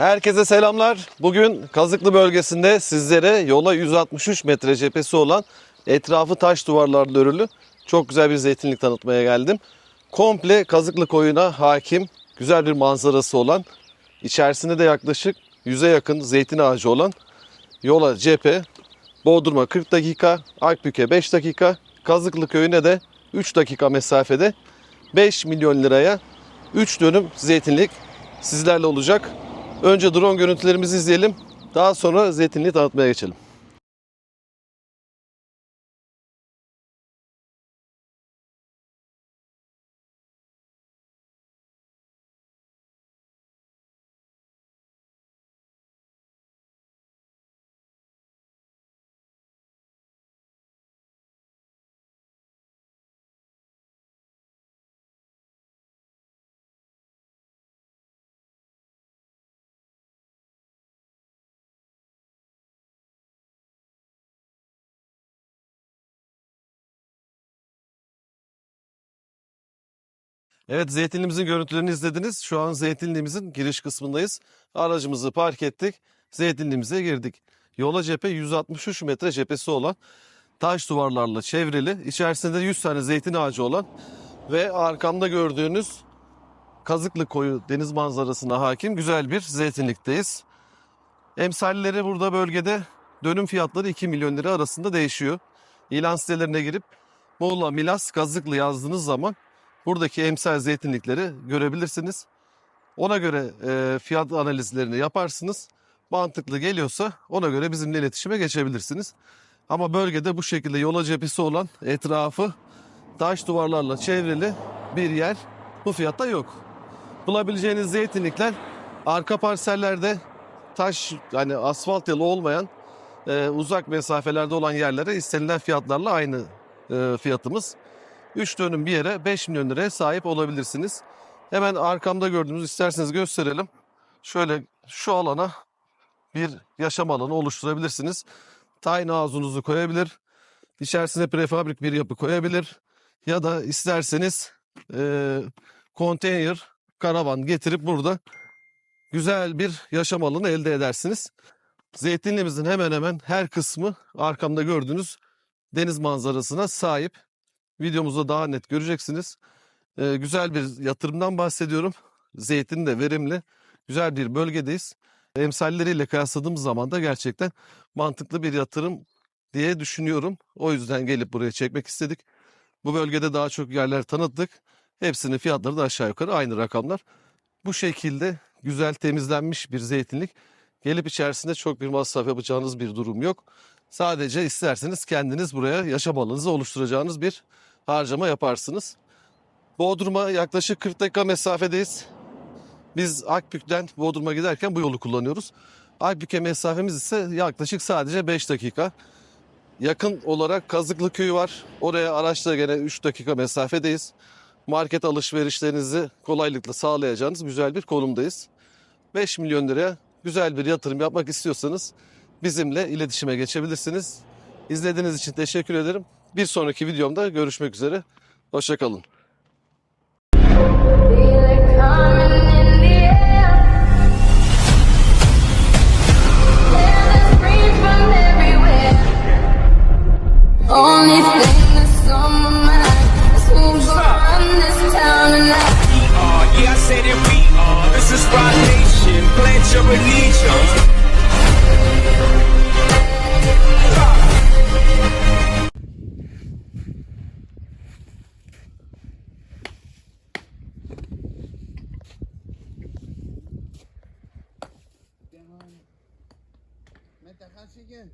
Herkese selamlar. Bugün Kazıklı bölgesinde sizlere yola 163 metre cephesi olan etrafı taş duvarlarla örülü çok güzel bir zeytinlik tanıtmaya geldim. Komple Kazıklı koyuna hakim, güzel bir manzarası olan, içerisinde de yaklaşık 100'e yakın zeytin ağacı olan yola cephe, Bodrum'a 40 dakika, Akbük'e 5 dakika, Kazıklı köyüne de 3 dakika mesafede 5 milyon liraya 3 dönüm zeytinlik sizlerle olacak. Önce drone görüntülerimizi izleyelim. Daha sonra zeytinliği tanıtmaya geçelim. Evet zeytinliğimizin görüntülerini izlediniz. Şu an zeytinliğimizin giriş kısmındayız. Aracımızı park ettik. Zeytinliğimize girdik. Yola cephe 163 metre cephesi olan taş duvarlarla çevrili. içerisinde 100 tane zeytin ağacı olan ve arkamda gördüğünüz Kazıklı koyu deniz manzarasına hakim güzel bir zeytinlikteyiz. Emsalleri burada bölgede dönüm fiyatları 2 milyon lira arasında değişiyor. İlan sitelerine girip Muğla, Milas, Kazıklı yazdığınız zaman buradaki emsal zeytinlikleri görebilirsiniz. Ona göre e, fiyat analizlerini yaparsınız. Mantıklı geliyorsa ona göre bizimle iletişime geçebilirsiniz. Ama bölgede bu şekilde yola cephesi olan etrafı taş duvarlarla çevrili bir yer bu fiyatta yok. Bulabileceğiniz zeytinlikler arka parsellerde taş yani asfalt yolu olmayan e, uzak mesafelerde olan yerlere istenilen fiyatlarla aynı e, fiyatımız. 3 dönüm bir yere 5 milyon liraya sahip olabilirsiniz. Hemen arkamda gördüğünüz isterseniz gösterelim. Şöyle şu alana bir yaşam alanı oluşturabilirsiniz. Tiny house'unuzu koyabilir. İçerisine prefabrik bir yapı koyabilir. Ya da isterseniz e, konteyner, karavan getirip burada güzel bir yaşam alanı elde edersiniz. Zeytinliğimizin hemen hemen her kısmı arkamda gördüğünüz deniz manzarasına sahip. Videomuzda daha net göreceksiniz. Ee, güzel bir yatırımdan bahsediyorum. Zeytin de verimli. Güzel bir bölgedeyiz. Emsalleriyle kıyasladığımız zaman da gerçekten mantıklı bir yatırım diye düşünüyorum. O yüzden gelip buraya çekmek istedik. Bu bölgede daha çok yerler tanıttık. Hepsinin fiyatları da aşağı yukarı aynı rakamlar. Bu şekilde güzel temizlenmiş bir zeytinlik. Gelip içerisinde çok bir masraf yapacağınız bir durum yok. Sadece isterseniz kendiniz buraya yaşam alanınızı oluşturacağınız bir harcama yaparsınız. Bodrum'a yaklaşık 40 dakika mesafedeyiz. Biz Akbük'ten Bodrum'a giderken bu yolu kullanıyoruz. Akbük'e mesafemiz ise yaklaşık sadece 5 dakika. Yakın olarak Kazıklı Köyü var. Oraya araçla gene 3 dakika mesafedeyiz. Market alışverişlerinizi kolaylıkla sağlayacağınız güzel bir konumdayız. 5 milyon liraya güzel bir yatırım yapmak istiyorsanız bizimle iletişime geçebilirsiniz. İzlediğiniz için teşekkür ederim. Bir sonraki videomda görüşmek üzere. Hoşçakalın. Only thing that's on my mind is who's run this town tonight. We are, yeah, I said it, we are. This is Rock Nation. Pledge your allegiance. again.